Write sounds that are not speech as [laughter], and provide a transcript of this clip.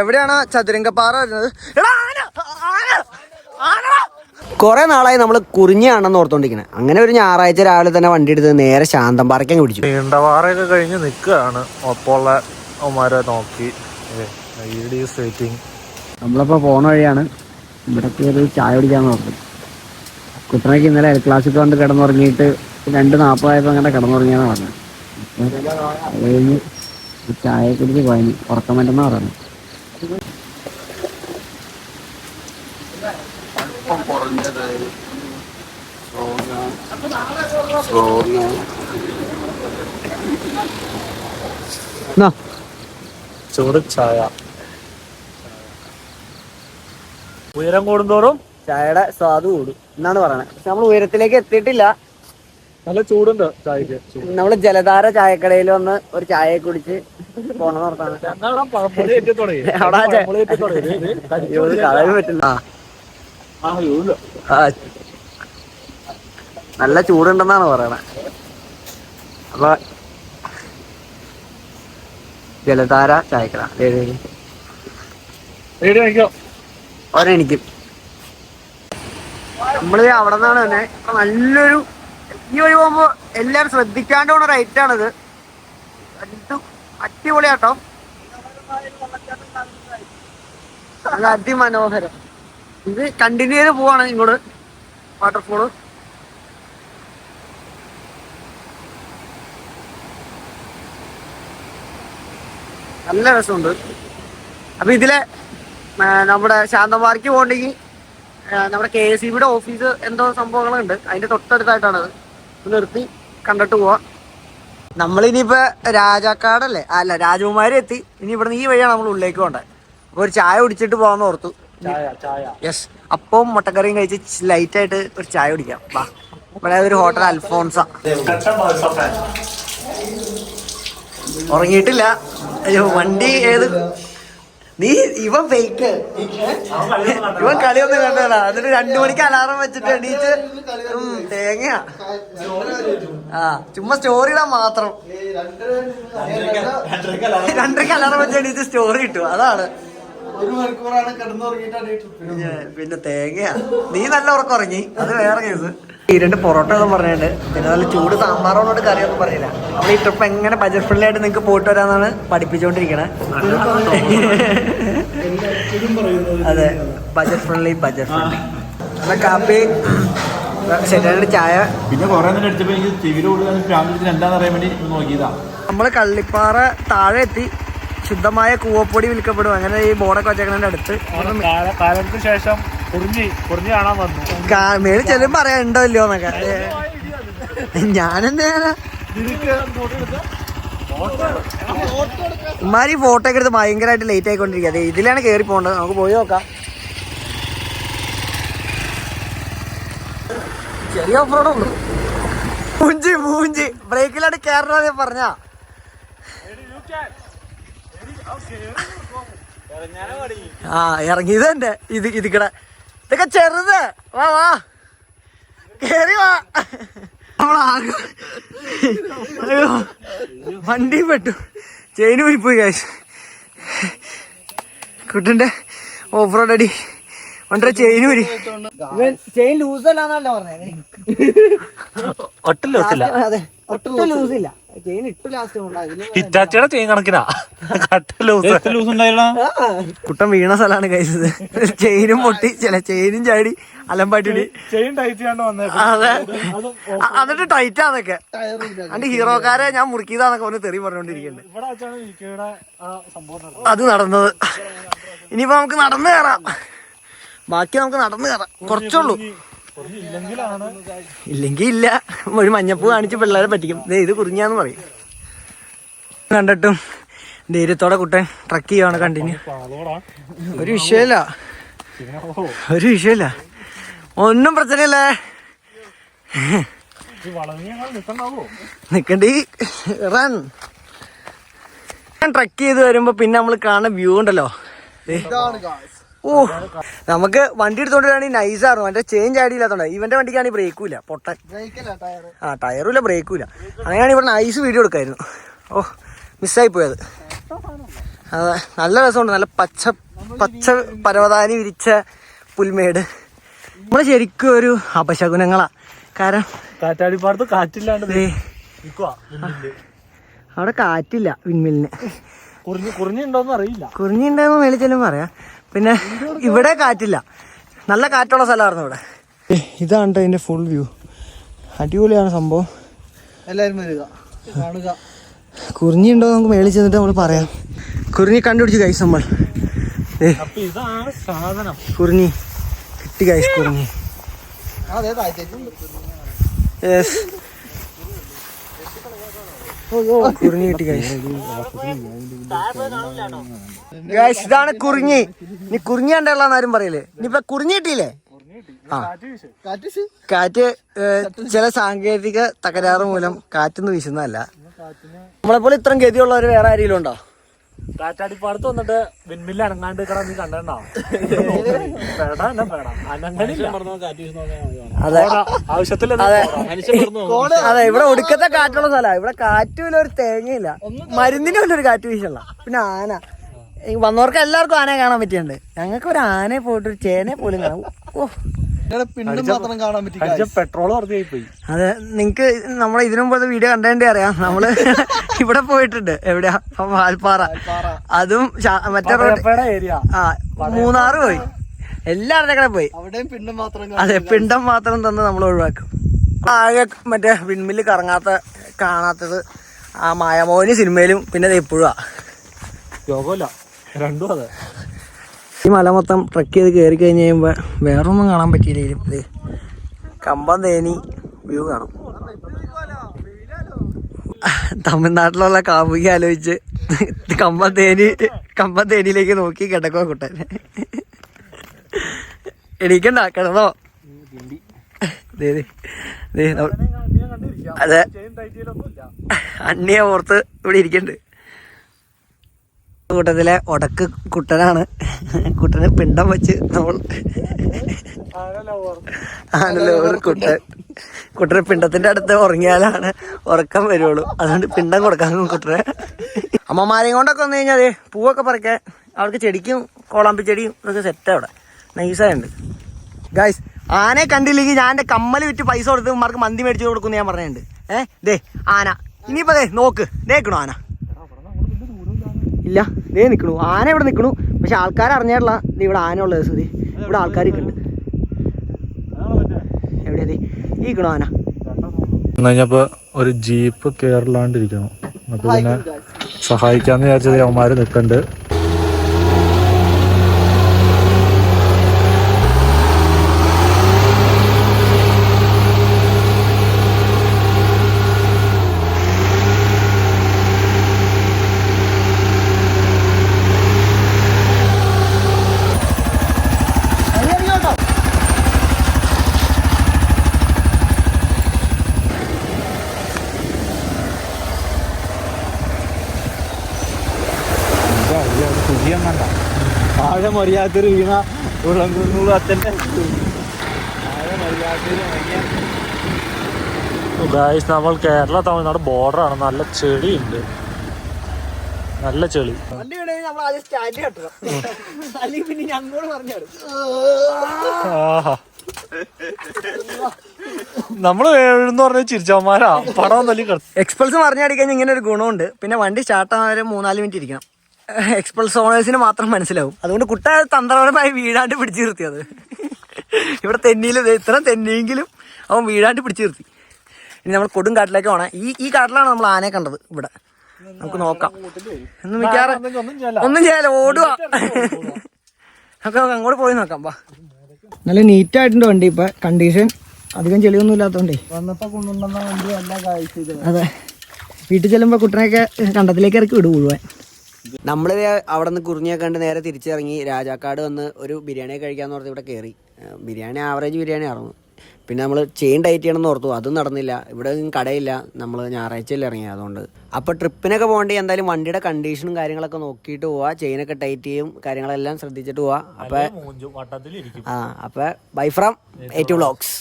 എവിടെയാണ് ചതുരംഗപ്പാറ വരുന്നത്? എടാ, ആന! ആന! ആന! കുറെ നാളായി നമ്മൾ കുറിഞ്ഞാണെന്ന് ഓർത്തോണ്ടിരിക്കണേ അങ്ങനെ ഒരു ഞായറാഴ്ച രാവിലെ തന്നെ വണ്ടി എടുത്ത് നേരെ ശാന്തം പാറയ്ക്കങ്ങ് പിടിച്ചു. നീണ്ടപാറയൊക്കെ കഴിഞ്ഞ് നിൽക്കുകയാണ് ഒപ്പമുള്ള അവന്മാരെ നോക്കി. വെയിറ്റിംഗ് നമ്മളിപ്പോ പോണ വഴിയാണ്. ഇവിടെ കയറി ചായ കുടിക്കാൻ നോക്കും. കുട്ടനക്ക് ഇന്നലെ എൽ ക്ലാസ്സിൽ കൊണ്ട് കിടന്നുറങ്ങിയിട്ട് രണ്ട് നാൽപ്പതായപ്പോൾ അങ്ങനെ കിടന്നുറങ്ങിയാന്ന് പറഞ്ഞത് അപ്പൊ അത് കഴിഞ്ഞ് ചായ കുടിച്ച് പോയി ഉറക്കം പറ്റുന്ന പറഞ്ഞു. ചൂട് ചായ. ഉയരം കൂടുന്തോറും ചായയുടെ സ്വാദ് കൂടും എന്നാണ് പറയണത് പക്ഷെ നമ്മൾ ഉയരത്തിലേക്ക് എത്തിയിട്ടില്ല. നല്ല ചൂടുണ്ട് ചായക്ക്. നമ്മൾ നമ്മൾ ജലധാര ചായക്കടയിൽ വന്ന് ഒരു ചായ കുടിച്ച് പോണെന്ന് ഓർത്താണ് അവിടെ ചെ- പഴംപൊരി ഏറ്റി തുടങ്ങി. ഇത് ഇത് അയ്യോ, ഇത് കളയാൻ പറ്റില്ല ആ, ആ, ഇല്ല. ആ. നല്ല ചൂടുണ്ടെന്നാണ് പറയണത് അപ്പൊ ജലധാര ചായക്കട. ഒരെനിക്കും നമ്മൾ അവിടെ നിന്നാണ് തന്നെ നല്ലൊരു ഈ വഴി പോകുമ്പോ എല്ലാരും ശ്രദ്ധിക്കാണ്ട് പോണ റൈറ്റ് ആണിത് ഇത് അടിപൊളിയാട്ടോ അതിമനോഹരം. ഇത് കണ്ടിന്യൂ ചെയ്ത് പോവാണ് ഇങ്ങോട്ട് വാട്ടർഫോൾ നല്ല രസമുണ്ട്. അപ്പൊ ഇതിലെ നമ്മുടെ ശാന്തമാർക്ക് പോകണ്ടെങ്കിൽ നമ്മുടെ കെ എസ് സിബിയുടെ ഓഫീസ് എന്തോ സംഭവങ്ങളുണ്ട്. അതിന്റെ തൊട്ടടുത്തായിട്ടാണത് നിർത്തി കണ്ടിട്ട് പോവാം. നമ്മളിനിയിപ്പോ രാജാക്കാടല്ലേ? അല്ല രാജകുമാരി എത്തി ഇനി ഇവിടുന്ന് ഈ വഴിയാണ് നമ്മൾ ഉള്ളിലേക്ക് പോകേണ്ടത് അപ്പൊ ഒരു ചായ കുടിച്ചിട്ട് പോകാന്ന് ഓർത്തു. യെസ്. അപ്പവും മുട്ടക്കറിയും കഴിച്ച് ലൈറ്റ് ആയിട്ട് ഒരു ചായ കുടിക്കാം. വാ. ഇവിടെ ഒരു ഹോട്ടൽ അൽഫോൺസ. ഉറങ്ങിയിട്ടില്ല. അയ്യോ വണ്ടി ഏത്? നീ ഇവ ഫേക്ക് ഇവൻ കളിയൊന്നും കണ്ടതാ. എന്നിട്ട് രണ്ടു മണിക്ക് അലാറം വെച്ചിട്ട് എണീച്ച് തേങ്ങ തേങ്ങയാ. ആ ചുമ്മാ സ്റ്റോറി ഇടാൻ മാത്രം. രണ്ടരക്ക് അലാറം വെച്ച് എണീച്ച് സ്റ്റോറി ഇട്ടു. അതാണ്. പിന്നെ തേങ്ങയാ. നീ നല്ല ഉറക്കം ഉറങ്ങി. അത് വേറെ കേസ് ഈ രണ്ട് പൊറോട്ട ഒന്നും പറഞ്ഞിട്ടുണ്ട്. പിന്നെ നല്ല ചൂട് സാമ്പാറോട് കറിയൊന്നും പറയില്ല. നമ്മൾ ഈ ട്രിപ്പ് എങ്ങനെ ബജറ്റ് ഫ്രണ്ട്ലി ആയിട്ട് നിങ്ങൾക്ക് പോയിട്ട് വരാന്നാണ് പഠിപ്പിച്ചുകൊണ്ടിരിക്കണേ. അതെ ബജറ്റ് ഫ്രണ്ട്ലി ബജറ്റ് ഫ്രണ്ട്ലി നല്ല കാപ്പി ശരിയാണ് ചായ. പിന്നെ കുറെ നേരം എനിക്ക് എന്താണെന്ന് അറിയാൻ വേണ്ടി നോക്കിയതാ. നമ്മൾ കള്ളിപ്പാറ താഴെ എത്തി. ശുദ്ധമായ കൂവപ്പൊടി വിൽക്കപ്പെടും. അങ്ങനെ ഈ ബോർഡൊക്കെ വെച്ചേക്കണതിന്റെ അടുത്ത്. കാല- കാലത്തിന് ശേഷം ചെല്ലും മേളിൽ ഉണ്ടോ ഇല്ലയോ എന്നൊക്കെ. ഞാനെന്താ ഉമ്മാരി ഫോട്ടോ ഒക്കെ എടുത്ത് ഭയങ്കരമായിട്ട് ലേറ്റ് ആയിക്കൊണ്ടിരിക്കുക അതെ ഇതിലാണ് കയറി പോകേണ്ടത്. നമുക്ക് പോയി നോക്കാം. ചെറിയ ഓഫറോടെ ഉള്ളു മൂഞ്ചി മൂഞ്ചി ബ്രേക്കിലാണ് കയറണത് പറഞ്ഞ. ആ ഇറങ്ങിയത് എന്റെ ഇത് ഇതിക്കടെ ഇതൊക്കെ ചെറുത്. വാ വാ. കേറി വാ. അയ്യോ. വണ്ടി പെട്ടു. ചെയിന് പോയി കാശ് കുട്ടന്റെ ഓഫ് റോഡ് അടി വണ്ടി ചെയിൻ ഊരി ചെയിൻ ലൂസ് അല്ലാന്നല്ല പറഞ്ഞേ. ഒട്ടും ഇല്ല. അതെ ഒട്ടും ലൂസ് ഇല്ല. ചെയിൻ ഇട്ടു ലാസ്റ്റ് ഹിറ്റാച്ചിയുടെ ചെയിൻ കണക്കിനാ? കട്ട ലൂസ് ലൂസ് ഉണ്ടായില്ല കുട്ടൻ വീണ സ്ഥലമാണ് കഴിച്ചത് ചെയിനും പൊട്ടി ചില ചെയിനും ചാടി അലമ്പാട്ടി ചെയിൻ ടൈറ്റ് ചെയ്യാണ്ട് അതെ. എന്നിട്ട് ടൈറ്റ് ആന്നൊക്കെ. അന്റെ ഹീറോക്കാരെ ഞാൻ മുറുക്കിയതാന്നൊക്കെ പറഞ്ഞ് തെറി പറഞ്ഞോണ്ടിരിക്കുന്നുണ്ട് ഇവിടെ വെച്ചാണ് ഇക്കയുടെ ആ സംഭവം നടന്നത്. അത് നടന്നത്. ഇനിയിപ്പോ നമുക്ക് നടന്നു കയറാം ബാക്കി നമുക്ക് നടന്നു കയറാം കുറച്ചുള്ളൂ ഇല്ലെങ്കിൽ ഇല്ല. ഒരു മഞ്ഞപ്പൂ കാണിച്ച് പിള്ളേരെ പറ്റിക്കും. ദേ ഇത് കുറിഞ്ഞാന്ന് പറയും. കണ്ടിട്ടും ധൈര്യത്തോടെ കുട്ടൻ ട്രക്ക് ചെയ്യുവാണ് കണ്ടിന്യൂ. ഒരു വിഷയമില്ല. ഒരു വിഷയമില്ല. ഒന്നും പ്രശ്നമില്ലേ. നിക്കണ്ടി. റൺ ട്രക്ക് ചെയ്ത് വരുമ്പോ പിന്നെ നമ്മൾ കാണുന്ന വ്യൂ ഉണ്ടല്ലോ. ഓ നമുക്ക് വണ്ടി എടുത്തോണ്ട് വരികയാണെങ്കിൽ നൈസായിരുന്നു എന്റെ ചേഞ്ച് ആയില്ലാത്തോണ്ട് ഇവന്റെ വണ്ടിക്കാണെങ്കിൽ ബ്രേക്കും ഇല്ല. പൊട്ടൻ. ആ ടയറും ഇല്ല ബ്രേക്കും ഇല്ല. അങ്ങനെയാണ് ഇവിടെ നൈസ് വീഡിയോ എടുക്കായിരുന്നു. ഓ മിസ്സായി പോയത്. അതെ നല്ല രസമുണ്ട്. നല്ല പച്ച പച്ച പരവതാനി വിരിച്ച പുൽമേട്. നമ്മൾ ശരിക്കും ഒരു അപശകുനങ്ങളാ. കാരണം കാറ്റാടിപ്പാടത്ത് കാറ്റില്ലാണ്ട്. അവിടെ കാറ്റില്ല വിൻമില്ലിന് കുറിഞ്ഞ് കുറിഞ്ഞുണ്ടോന്ന് അറിയില്ല. കുറിഞ്ഞിണ്ടെന്ന് മേളിച്ചാലും പറയാം. പിന്നെ ഇവിടെ കാറ്റില്ല. നല്ല കാറ്റുള്ള സ്ഥലമായിരുന്നു ഇവിടെ. ഇതാണ് അതിന്റെ ഫുൾ വ്യൂ അടിപൊളിയാണ് സംഭവം. എല്ലാവരും വരിക. കാണുക. കുറിഞ്ഞി ഉണ്ടോ നമുക്ക് മേളിൽ ചെന്നിട്ട് നമ്മൾ പറയാം. കുറിഞ്ഞി കണ്ടുപിടിച്ച് കൈസ് നമ്മൾ. ഏ അപ്പൊ ഇതാണ് സാധനം. കുറിഞ്ഞി. കിട്ടി കൈസ് കുറിഞ്ഞി. യെസ് ഇതാണ് കുറിഞ്ഞി നീ കുറിഞ്ഞി കണ്ടുള്ള ആരും പറയില്ലേ? നീപ്പ കുറിഞ്ഞി കിട്ടിയില്ലേ? കാറ്റ് ചില സാങ്കേതിക തകരാറ് മൂലം കാറ്റൊന്നും വീശുന്നതല്ല. നമ്മളെപ്പോലെ ഇത്രയും ഗതിയുള്ളവർ വേറെ ആരെങ്കിലും ഉണ്ടോ? കാറ്റാടിപ്പാടത്ത് വന്നിട്ട് വിൻമില്ല അനങ്ങാണ്ട് നിക്കണ നീ കണ്ടോ പേടാ എന്നാ പേടാ. അനങ്ങണില്ല. അതെ. ആവശ്യത്തിൽ അതെ. അതെ ഇവിടെ ഒടുക്കത്തെ കാറ്റുള്ള സ്ഥലമാണ് ഇവിടെ കാറ്റുമില്ല ഒരു തേങ്ങയില്ല. മരുന്നിന് ഇല്ല ഒരു കാറ്റ് വീശല്ല പിന്നെ ആന. വന്നവർക്ക് എല്ലാവർക്കും ആനയെ കാണാൻ പറ്റിയുണ്ട് ഞങ്ങൾക്ക് ഒരു ആനയെ പോയിട്ട് ഒരു ചേനയെ പോലും കാണാം ഓ പെട്രോൾ പോയി അതെ നിങ്ങക്ക് നമ്മളെ ഇതിനു മുമ്പത്തെ വീഡിയോ കണ്ടേ അറിയാം. നമ്മൾ [laughs] ഇവിടെ പോയിട്ടുണ്ട്. എവിടെയാ? വാൽപ്പാറ. അതും മറ്റേ റോഡ് ആ മൂന്നാറ് പോയി. എല്ലാവരുടെ കൂടെ പോയി. പിണ്ടും മാത്രം അതെ പിണ്ടം മാത്രം തന്ന് നമ്മൾ ഒഴിവാക്കും. ആകെ മറ്റേ വിൺമില്ല് കറങ്ങാത്ത കാണാത്തത് ആ മായാമോഹിനി സിനിമയിലും പിന്നെ ഇപ്പോഴും. രണ്ടും അതെ. ഈ മല മൊത്തം ട്രക്ക് ചെയ്ത് കയറി കഴിഞ്ഞ് കഴിയുമ്പോൾ വേറൊന്നും കാണാൻ പറ്റിയില്ലെങ്കിലും ഇത് കമ്പം തേനി വ്യൂ കാണും തമിഴ്നാട്ടിലുള്ള കാമുകി ആലോചിച്ച് കമ്പം തേനി കമ്പം തേനിയിലേക്ക് നോക്കി കിടക്കോ കുട്ടൻ എണീക്കണ്ട കിടന്നോ അതെ അണ്ണിയെ ഓർത്ത് ഇവിടെ ഇരിക്കണ്ട് കൂട്ടത്തിലെ ഒടക്ക് കുട്ടനാണ്. കുട്ടനെ പിണ്ടം വെച്ച് നമ്മൾ ആണല്ലോ ഒരു കുട്ടൻ. കുട്ടന് പിണ്ടത്തിന്റെ അടുത്ത് ഉറങ്ങിയാലാണ് ഉറക്കം വരുള്ളൂ. അതുകൊണ്ട് പിണ്ടം കൊടുക്കാൻ കുട്ടനെ. അമ്മമാരെയും കൊണ്ടൊക്കെ വന്നു കഴിഞ്ഞാൽ പൂവൊക്കെ പറിക്കാൻ അവൾക്ക് ചെടിക്കും കോളാമ്പി ചെടിയും ഇതൊക്കെ സെറ്റ് അവിടെ. നൈസായുണ്ട് ഗായ്സ് ആനയെ കണ്ടില്ലെങ്കിൽ ഞാൻ എന്റെ കമ്മൽ വിറ്റ് പൈസ കൊടുത്ത് മാർക്ക് മന്തി മേടിച്ചു കൊടുക്കുന്നു ഞാൻ പറഞ്ഞിട്ടുണ്ട്. ഏഹ് ദേ ആന. ഇനിയിപ്പോ നോക്ക്. ദേക്കണോ ആന. ഇല്ല. ദേ നിൽക്കണു ആന ഇവിടെ നിൽക്കണു പക്ഷെ ആൾക്കാർ അറിഞ്ഞാടില്ല. ഇത് ഇവിടെ ആന ഉള്ളത് സുധി ഇവിടെ ആൾക്കാർ നിൽക്കുന്നുണ്ട് എവിടെയാ ഈ നിക്കണു ആന. കഴിഞ്ഞപ്പോ ഒരു ജീപ്പ് കേരളാണ്ടിരിക്കണം അപ്പൊ പിന്നെ സഹായിക്കാന്ന് വിചാരിച്ചത് അവന്മാര് നിക്കണ്ട് താഴെ മറിയാത്തൊരു വീണ ഉള്ളംകുന്നൂറ് അച്ഛന്റെ. ഗായ്സ് നമ്മൾ കേരള തമിഴ്നാട് ബോർഡറാണ് നല്ല ചെളിയുണ്ട്. നല്ല ചെളി. ഞങ്ങളോട് പറഞ്ഞു ആഹാ. നമ്മൾ എന്ന് പറഞ്ഞ ചിരിച്ചവന്മാരാ. പടം തല്ലി കിട എക്സ്പൾസ് മറിഞ്ഞടിക്കാൻ ഇങ്ങനെ ഒരു ഗുണമുണ്ട്. പിന്നെ വണ്ടി സ്റ്റാർട്ട് ആവാൻ മൂന്നാൽ മിനിറ്റ് ഇരിക്കണം. എക്സ്പൾസ് ഓണേഴ്സിന് മാത്രം മനസ്സിലാവും. അതുകൊണ്ട് കുട്ട തന്ത്രപരമായി വീഴാണ്ട് പിടിച്ചു നിർത്തി അത്. ഇവിടെ തെന്നിയിൽ ഇത്ര തെന്നിയെങ്കിലും അവൻ വീഴാണ്ട് പിടിച്ചു നിർത്തി. ഇനി നമ്മൾ കൊടും കാട്ടിലേക്ക് പോണേ. ഈ ഈ കാട്ടിലാണ് നമ്മൾ ആനയെ കണ്ടത് ഇവിടെ. നമുക്ക് നോക്കാം. ഒന്നും മിക്കാറ് ഒന്നും ചെയ്യാലോ? ഓടുക നമുക്ക് അങ്ങോട്ട് പോയി നോക്കാം. വാ. നല്ല നീറ്റ് ആയിട്ടുണ്ട് വണ്ടി ഇപ്പൊ. കണ്ടീഷൻ അധികം ചെളിയൊന്നും ഇല്ലാത്തോണ്ടേ. വന്നപ്പോ കൊണ്ടുവന്ന വണ്ടി നല്ല കാഴ്ച അതെ. വീട്ടിൽ ചെല്ലുമ്പോ കുട്ടനെയൊക്കെ കണ്ടത്തിലേക്ക് ഇറക്കി വിടും മുഴുവൻ. നമ്മൾ അവിടെ നിന്ന് കുറിഞ്ഞൊക്കെ കണ്ട് നേരെ തിരിച്ചിറങ്ങി രാജാക്കാട് വന്ന് ഒരു ബിരിയാണി കഴിക്കാന്ന് പറഞ്ഞ് ഇവിടെ കയറി ബിരിയാണി ആവറേജ് ബിരിയാണി ആയിരുന്നു. പിന്നെ നമ്മൾ ചെയിൻ ടൈറ്റ് ചെയ്യണമെന്ന് ഓർത്തു. അതും നടന്നില്ല. ഇവിടെ കടയില്ല. നമ്മൾ ഞായറാഴ്ചയിൽ ഇറങ്ങി അതുകൊണ്ട്. അപ്പോൾ ട്രിപ്പിനൊക്കെ പോകേണ്ടി എന്തായാലും വണ്ടിയുടെ കണ്ടീഷനും കാര്യങ്ങളൊക്കെ നോക്കിയിട്ട് പോവാ. ചെയിനൊക്കെ ടൈറ്റ് ചെയ്യും. കാര്യങ്ങളെല്ലാം ശ്രദ്ധിച്ചിട്ട് പോവാ. അപ്പം ആ അപ്പം bye from A to vlogs